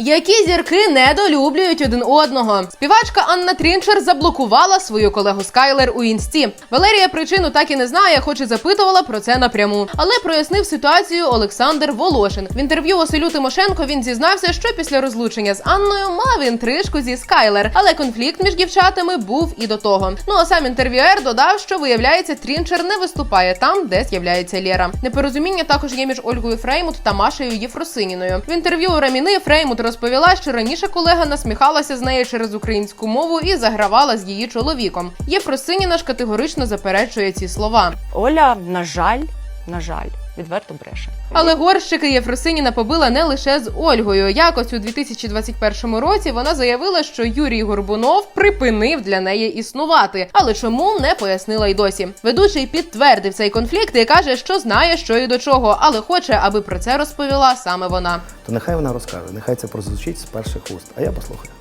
Які зірки недолюблюють один одного. Співачка Анна Трінчер заблокувала свою колегу Скайлер у інсті. Валерія причину так і не знає, хоч і запитувала про це напряму. Але прояснив ситуацію Олександр Волошин. В інтерв'ю Василю Тимошенко він зізнався, що після розлучення з Анною мав інтрижку зі Скайлер, але конфлікт між дівчатами був і до того. Ну а сам інтерв'юер додав, що виявляється, Трінчер не виступає там, де з'являється Лєра. Непорозуміння також є між Ольгою Фреймут та Машею Єфросиніною. В інтерв'ю Раміни Фреймут розповіла, що раніше колега насміхалася з нею через українську мову і загравала з її чоловіком. Єфросиніна ж категорично заперечує ці слова. Оля, на жаль, на жаль, відверто бреше. Але горщики Єфросиніна побила не лише з Ольгою. Якось у 2021 році вона заявила, що Юрій Горбунов припинив для неї існувати. Але чому не пояснила й досі. Ведучий підтвердив цей конфлікт і каже, що знає, що і до чого, але хоче, аби про це розповіла саме вона. То нехай вона розкаже, нехай це прозвучить з перших уст, а я послухаю.